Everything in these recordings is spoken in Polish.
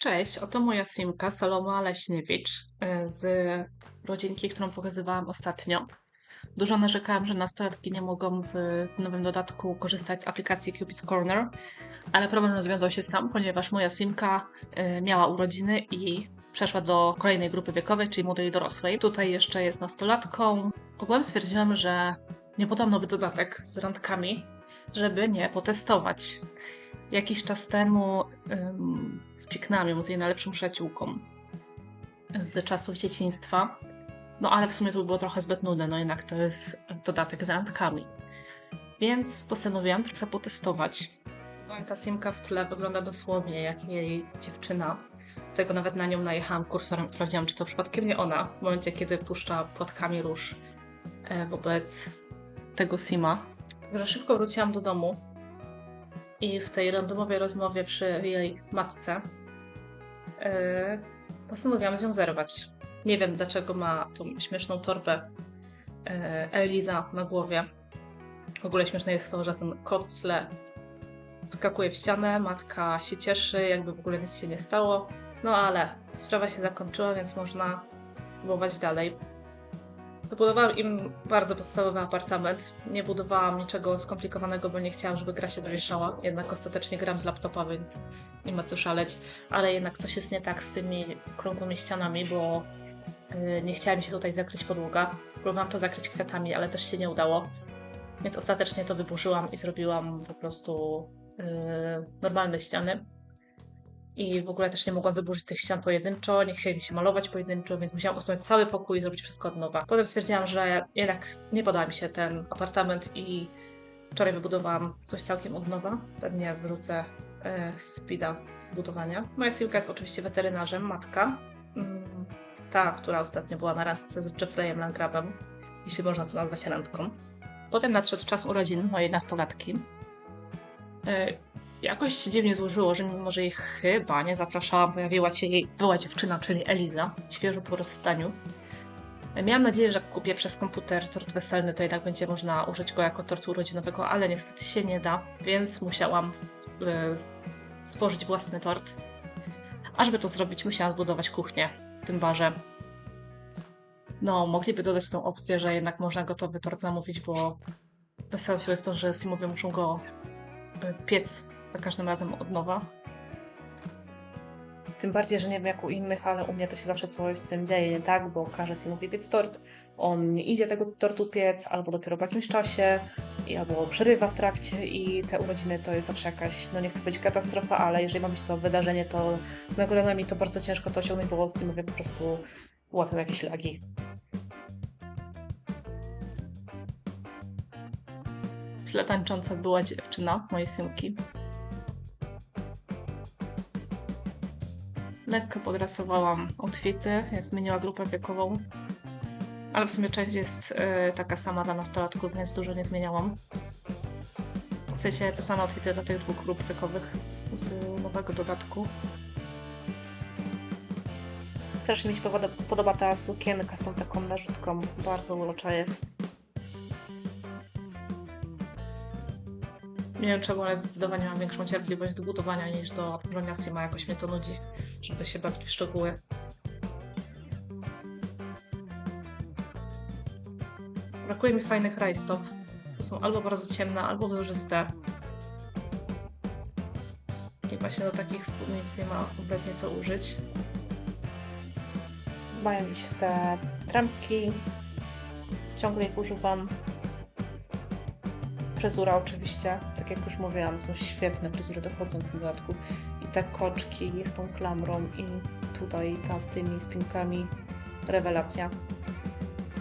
Cześć, oto moja simka Saloma Leśniewicz e, z rodzinki, którą pokazywałam ostatnio. Dużo narzekałam, że nastolatki nie mogą w nowym dodatku korzystać z aplikacji Cupid's Corner, ale problem rozwiązał się sam, ponieważ moja simka e, miała urodziny i przeszła do kolejnej grupy wiekowej, czyli młodej dorosłej. Tutaj jeszcze jest nastolatką. Ogółem stwierdziłam, że nie podam nowy dodatek z randkami, żeby nie potestować. Jakiś czas temu ym, spiknęłam ją z jej najlepszą przyjaciółką z czasów dzieciństwa. No ale w sumie to by było trochę zbyt nudne, no jednak to jest dodatek z randkami. Więc postanowiłam trochę potestować. No ta simka w tle wygląda dosłownie jak jej dziewczyna. Tego nawet na nią najechałam kursorem sprawdziłam, czy to przypadkiem nie ona, w momencie kiedy puszcza płatkami róż e, wobec tego sima. Także szybko wróciłam do domu i w tej randomowej rozmowie przy jej matce yy, postanowiłam z nią zerwać. Nie wiem, dlaczego ma tą śmieszną torbę yy, Eliza na głowie. W ogóle śmieszne jest to, że ten tle skakuje w ścianę, matka się cieszy, jakby w ogóle nic się nie stało. No ale sprawa się zakończyła, więc można próbować dalej. Wybudowałam im bardzo podstawowy apartament. Nie budowałam niczego skomplikowanego, bo nie chciałam, żeby gra się dowieszała. Jednak ostatecznie gram z laptopa, więc nie ma co szaleć. Ale jednak coś jest nie tak z tymi okrągłymi ścianami, bo yy, nie chciała mi się tutaj zakryć podłoga. Próbowałam to zakryć kwiatami, ale też się nie udało. Więc ostatecznie to wyburzyłam i zrobiłam po prostu yy, normalne ściany. I w ogóle też nie mogłam wyburzyć tych ścian pojedynczo, nie chcieli mi się malować pojedynczo, więc musiałam usunąć cały pokój i zrobić wszystko od nowa. Potem stwierdziłam, że jednak nie podoba mi się ten apartament i wczoraj wybudowałam coś całkiem od nowa. Pewnie wrócę e, z speeda z budowania. Moja Silka jest oczywiście weterynarzem, matka. Mm, ta, która ostatnio była na randce z Jeffreyem Landgrabem, jeśli można to nazwać randką. Potem nadszedł czas urodzin mojej nastolatki. E, jakoś się dziwnie złożyło, że mimo, że jej chyba nie zapraszałam, pojawiła się jej była dziewczyna, czyli Eliza, świeżo po rozstaniu. Miałam nadzieję, że kupię przez komputer tort weselny, to jednak będzie można użyć go jako tortu urodzinowego, ale niestety się nie da, więc musiałam e, stworzyć własny tort. A żeby to zrobić, musiałam zbudować kuchnię w tym barze. No, mogliby dodać tą opcję, że jednak można gotowy tort zamówić, bo bez sensu jest to, że Simowie muszą go e, piec za każdym razem od nowa. Tym bardziej, że nie wiem jak u innych, ale u mnie to się zawsze coś z tym dzieje nie tak, bo każe Simowi piec tort, on nie idzie tego tortu piec, albo dopiero po jakimś czasie, albo przerywa w trakcie i te urodziny to jest zawsze jakaś, no nie chcę powiedzieć katastrofa, ale jeżeli ma być to wydarzenie, to z nagrodami to bardzo ciężko to osiągnąć, bo Simowie po prostu łapią jakieś lagi. W tle tańcząca była dziewczyna mojej synki. Lekko podrasowałam outfity, jak zmieniła grupę wiekową. Ale w sumie część jest y, taka sama dla nastolatków, więc dużo nie zmieniałam. W sensie te same outfity dla tych dwóch grup wiekowych z nowego dodatku. Strasznie mi się podoba, podoba ta sukienka z tą taką narzutką. Bardzo urocza jest. Nie wiem czemu, ale zdecydowanie mam większą cierpliwość do budowania niż do tworzenia Sima. Jakoś mnie to nudzi, żeby się bawić w szczegóły. Brakuje mi fajnych rajstop. To są albo bardzo ciemne, albo wyżyste. I właśnie do takich spódnic nie ma kompletnie co użyć. Mają mi się te trampki. Ciągle ich używam. Fryzura oczywiście, tak jak już mówiłam, są świetne fryzury dochodzą w dodatku. Te koczki z tą klamrą i tutaj ta z tymi spinkami. Rewelacja.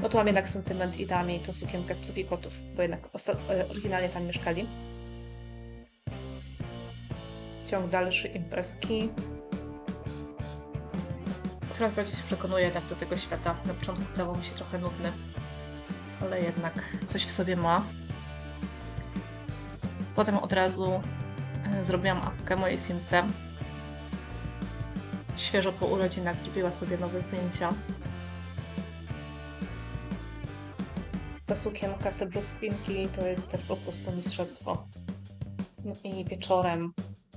No tu mam jednak sentyment i dam jej tą sukienkę z psów kotów, bo jednak e, oryginalnie tam mieszkali. Ciąg dalszy imprezki. Coraz bardziej się przekonuję tak do tego świata. Na początku wydawał mi się trochę nudny, ale jednak coś w sobie ma. Potem od razu zrobiłam apkę mojej simce. Świeżo po urodzinach zrobiła sobie nowe zdjęcia. Ta sukienka, te brzoskwinki to jest też po prostu mistrzostwo. No i wieczorem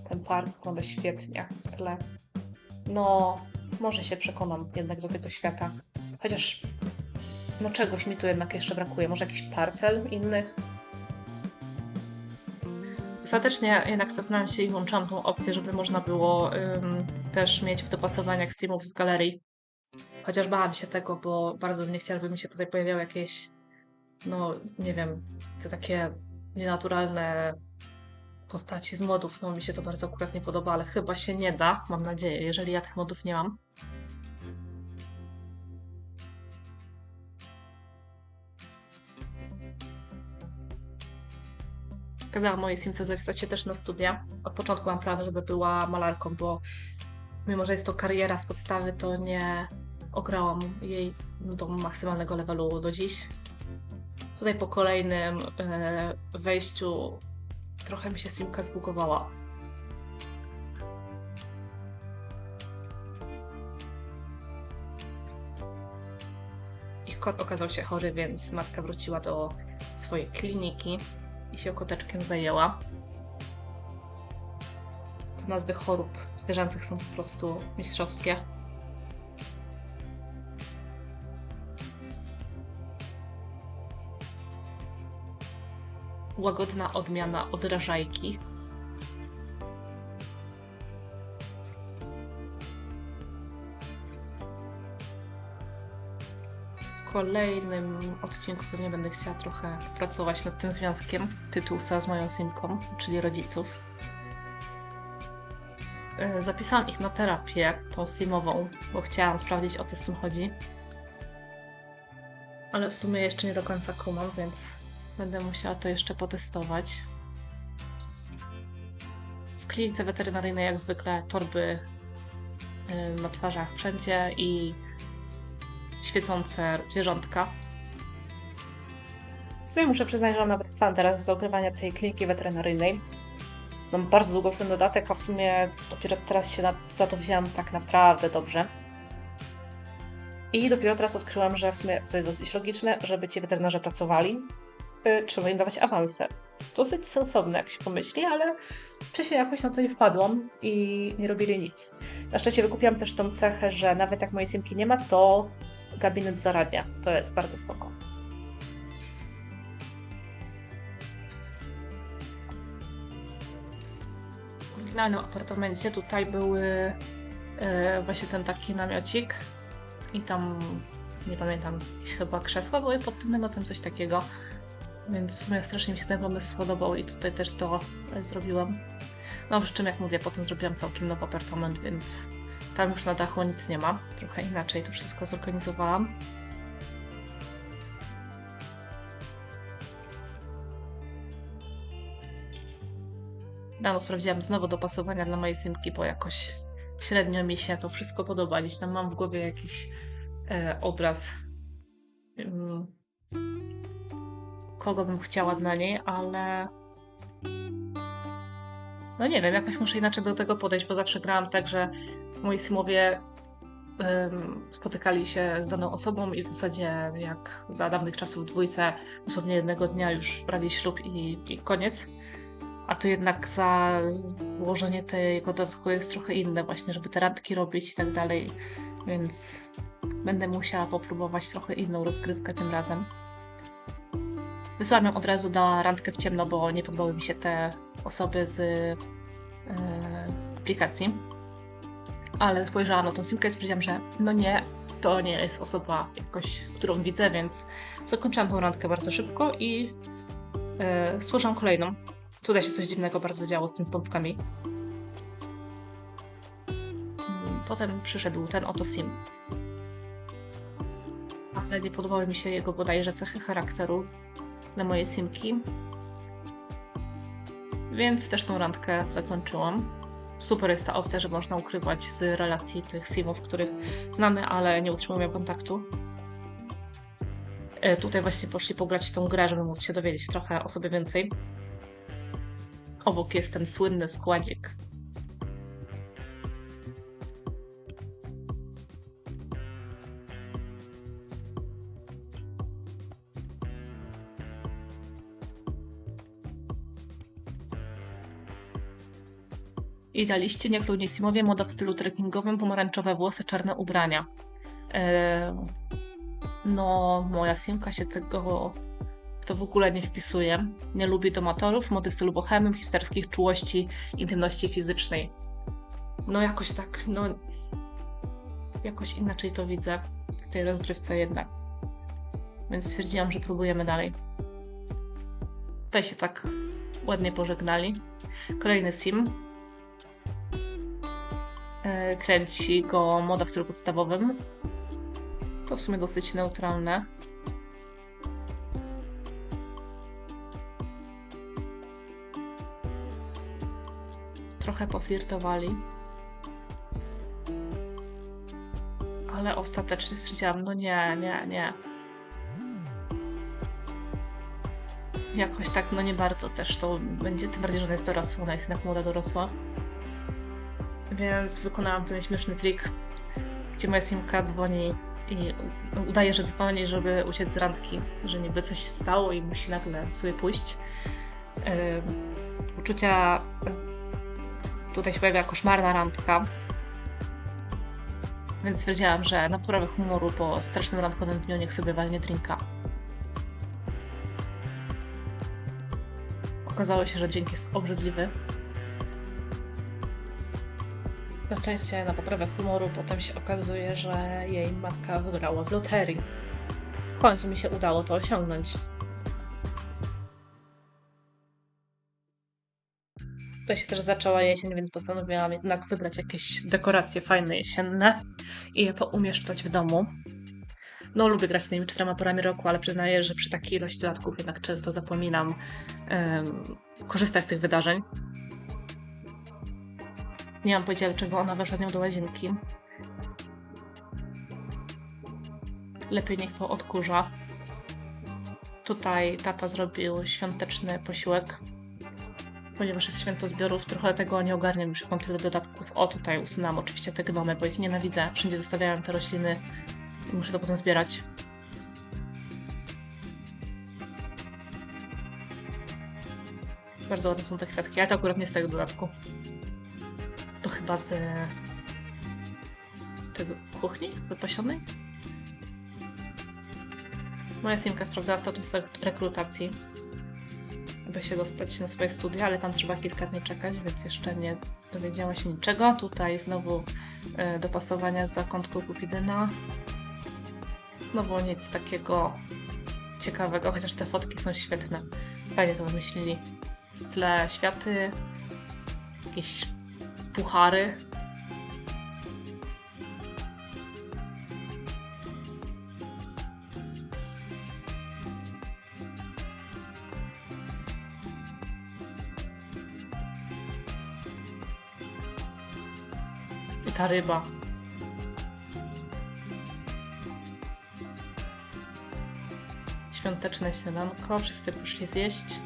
ten park wygląda świetnie w tle. no może się przekonam jednak do tego świata. Chociaż no czegoś mi tu jednak jeszcze brakuje. Może jakiś parcel innych? Ostatecznie jednak cofnąłem się i włączyłam tą opcję, żeby można było ym, też mieć w dopasowaniach simów z galerii. Chociaż bałam się tego, bo bardzo nie chciała, żeby mi się tutaj pojawiały jakieś, no nie wiem, te takie nienaturalne postaci z modów. No mi się to bardzo akurat nie podoba, ale chyba się nie da, mam nadzieję, jeżeli ja tych modów nie mam. Kazałam mojej simce zapisać się też na studia. Od początku mam plan, żeby była malarką, bo mimo, że jest to kariera z podstawy, to nie ograłam jej do maksymalnego levelu do dziś. Tutaj po kolejnym e, wejściu trochę mi się simka zbugowała. Ich kot okazał się chory, więc matka wróciła do swojej kliniki i się koteczkiem zajęła. Te nazwy chorób zwierzęcych są po prostu mistrzowskie. Łagodna odmiana odrażajki. Kolejnym odcinku pewnie będę chciała trochę pracować nad tym związkiem Tytusa z moją simką, czyli rodziców. E, Zapisałam ich na terapię, tą simową, bo chciałam sprawdzić o co z tym chodzi. Ale w sumie jeszcze nie do końca kumam, więc będę musiała to jeszcze potestować. W klinice weterynaryjnej jak zwykle torby y, na twarzach wszędzie i świecące zwierzątka. W sumie muszę przyznać, że mam nawet fan teraz z ogrywania tej kliniki weterynaryjnej. Mam bardzo długoczny dodatek, a w sumie dopiero teraz się za to wzięłam tak naprawdę dobrze. I dopiero teraz odkryłam, że w sumie, co jest dosyć logiczne, żeby ci weterynarze pracowali, y, trzeba im dawać awanse. Dosyć sensowne, jak się pomyśli, ale wcześniej jakoś na to nie wpadłam i nie robili nic. Na szczęście wykupiłam też tą cechę, że nawet jak mojej simki nie ma, to gabinet zarabia. To jest bardzo spoko. W finalnym apartamencie tutaj były e, właśnie ten taki namiocik i tam, nie pamiętam, chyba krzesła były pod tym namiotem, coś takiego. Więc w sumie strasznie mi się ten pomysł spodobał i tutaj też to zrobiłam. No przy czym, jak mówię, potem zrobiłam całkiem nowy apartament, więc tam już na dachu nic nie ma. Trochę inaczej to wszystko zorganizowałam. Rano sprawdziłam znowu dopasowania dla mojej simki, bo jakoś średnio mi się to wszystko podoba. Gdzieś tam mam w głowie jakiś e, obraz, mm, kogo bym chciała dla niej, ale no nie wiem, jakoś muszę inaczej do tego podejść, bo zawsze grałam tak, że moi simowie ym, spotykali się z daną osobą i w zasadzie jak za dawnych czasów dwójce dosłownie jednego dnia już brali ślub i, i koniec. A tu jednak założenie tego dodatku jest trochę inne właśnie, żeby te randki robić i tak dalej, więc będę musiała popróbować trochę inną rozgrywkę tym razem. Wysłałam ją od razu na randkę w ciemno, bo nie podobały mi się te osoby z e, aplikacji. Ale spojrzałam na tą simkę i stwierdziłam, że no nie, to nie jest osoba jakoś, którą widzę, więc zakończyłam tą randkę bardzo szybko i e, stworzyłam kolejną. Tutaj się coś dziwnego bardzo działo z tymi pompkami. Potem przyszedł ten oto sim. Ale nie podobały mi się jego bodajże cechy charakteru na moje simki. Więc też tą randkę zakończyłam. Super jest ta opcja, że można ukrywać z relacji tych simów, których znamy, ale nie utrzymujemy kontaktu. E, Tutaj właśnie poszli pograć w tą grę, żeby móc się dowiedzieć trochę o sobie więcej. Obok jest ten słynny składzik. Idealiści, niechlujni Simowie, moda w stylu trekkingowym, pomarańczowe włosy, czarne ubrania. Eee, no, moja Simka się tego to w ogóle nie wpisuje. Nie lubi domatorów, mody w stylu bohemym, hipsterskich czułości, intymności fizycznej. No jakoś tak, no... Jakoś inaczej to widzę w tej rozgrywce jednak. Więc stwierdziłam, że próbujemy dalej. Tutaj się tak ładnie pożegnali. Kolejny sim. E, Kręci go moda w stylu podstawowym. To w sumie dosyć neutralne. Trochę poflirtowali. Ale ostatecznie stwierdziłam, no nie, nie, nie. Jakoś tak, no nie bardzo też to będzie, tym bardziej, że ona jest dorosła, ona jest jednak młoda dorosła. Więc wykonałam ten śmieszny trik, gdzie moja simka dzwoni i udaje, że dzwoni, żeby uciec z randki, że niby coś się stało i musi nagle sobie pójść. Ym, uczucia tutaj się pojawia koszmarna randka. Więc stwierdziłam, że na poprawę humoru po strasznym randkowym dniu niech sobie walnie drinka. Okazało się, że dźwięk jest obrzydliwy. Na szczęście na poprawę humoru potem się okazuje, że jej matka wygrała w loterii. W końcu mi się udało to osiągnąć. Tutaj się też zaczęła jesień, więc postanowiłam jednak wybrać jakieś dekoracje fajne jesienne i je poumieszczać w domu. No, lubię grać z tymi czterema porami roku, ale przyznaję, że przy takiej ilości dodatków jednak często zapominam em, korzystać z tych wydarzeń. Nie mam pojęcia, dlaczego ona weszła z nią do łazienki. Lepiej niech poodkurza. Tutaj tata zrobił świąteczny posiłek. Ponieważ jest święto zbiorów, trochę tego nie ogarniam, już mam tyle dodatków. O, tutaj usunęłam oczywiście te gnomy, bo ich nienawidzę. Wszędzie zostawiałam te rośliny i muszę to potem zbierać. Bardzo ładne są te kwiatki, ale to akurat nie z tego dodatku. Z tego kuchni wypasionej? Moja Simka sprawdzała status rekrutacji, aby się dostać na swoje studia, ale tam trzeba kilka dni czekać, więc jeszcze nie dowiedziała się niczego. Tutaj znowu e, dopasowania zakątku Kupidyna. Znowu nic takiego ciekawego, chociaż te fotki są świetne. Fajnie to wymyślili. W tle światy, jakieś puchary. I ta ryba. Świąteczne śniadanko, wszyscy poszli zjeść.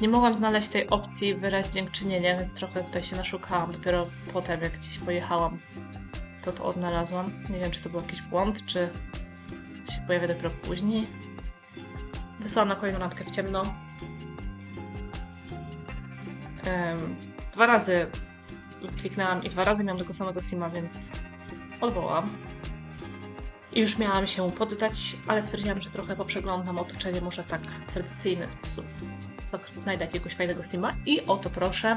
Nie mogłam znaleźć tej opcji wyraź dziękczynienia, więc trochę tutaj się naszukałam. Dopiero potem, jak gdzieś pojechałam, to to odnalazłam. Nie wiem, czy to był jakiś błąd, czy się pojawia dopiero później. Wysłałam na kolejną randkę w ciemno. Em, dwa razy kliknęłam i dwa razy miałam tego samego sima, więc odwołam. I już miałam się poddać, ale stwierdziłam, że trochę poprzeglądam otoczenie, może tak w tradycyjny sposób znajdę jakiegoś fajnego sima. I oto proszę,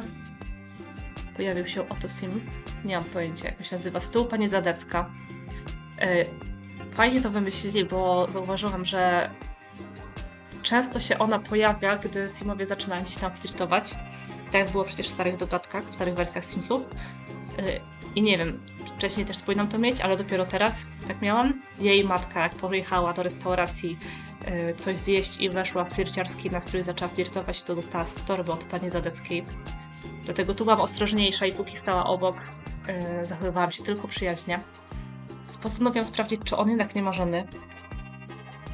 pojawił się oto sim. Nie mam pojęcia, jak się nazywa. Z tyłu pani Zadecka. E, Fajnie to wymyślili, bo zauważyłam, że często się ona pojawia, gdy simowie zaczynają gdzieś tam flirtować. Tak było przecież w starych dodatkach, w starych wersjach Simsów. E, I nie wiem, wcześniej też powinnam to mieć, ale dopiero teraz, jak miałam, jej matka, jak pojechała do restauracji y, coś zjeść i weszła w flirciarski nastrój, zaczęła flirtować, to dostała z torby od pani Zadeckiej. Dlatego tu byłam ostrożniejsza i póki stała obok, y, zachowywałam się tylko przyjaźnie. Postanowiłam sprawdzić, czy on jednak nie ma żony,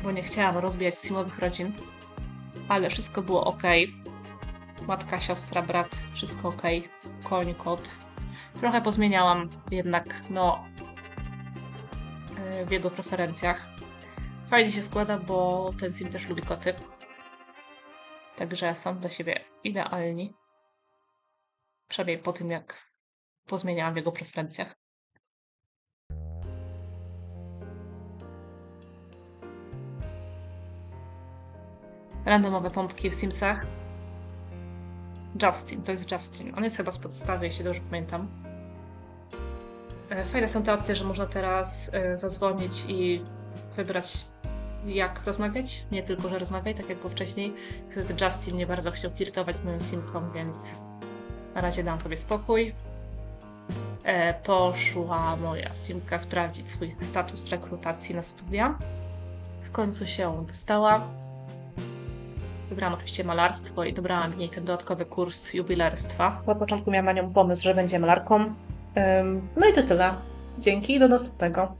bo nie chciałam rozbijać simowych rodzin, ale wszystko było ok. Matka, siostra, brat, wszystko ok. Koń, kot, trochę pozmieniałam jednak, no, yy, w jego preferencjach. Fajnie się składa, bo ten sim też lubi koty. Także są dla siebie idealni. Przynajmniej po tym, jak pozmieniałam w jego preferencjach. Randomowe pompki w Simsach. Justin, to jest Justin. On jest chyba z podstawy, jeśli dobrze pamiętam. E, Fajne są te opcje, że można teraz e, zadzwonić i wybrać, jak rozmawiać. Nie tylko, że rozmawiaj, tak jak było wcześniej. Niestety Justin nie bardzo chciał flirtować z moją simką, więc na razie dam sobie spokój. E, Poszła moja simka sprawdzić swój status rekrutacji na studia. W końcu się dostała. Wybrałam oczywiście malarstwo i dobrałam jej ten dodatkowy kurs jubilerstwa. Na początku miałam na nią pomysł, że będzie malarką. No i to tyle. Dzięki i do następnego.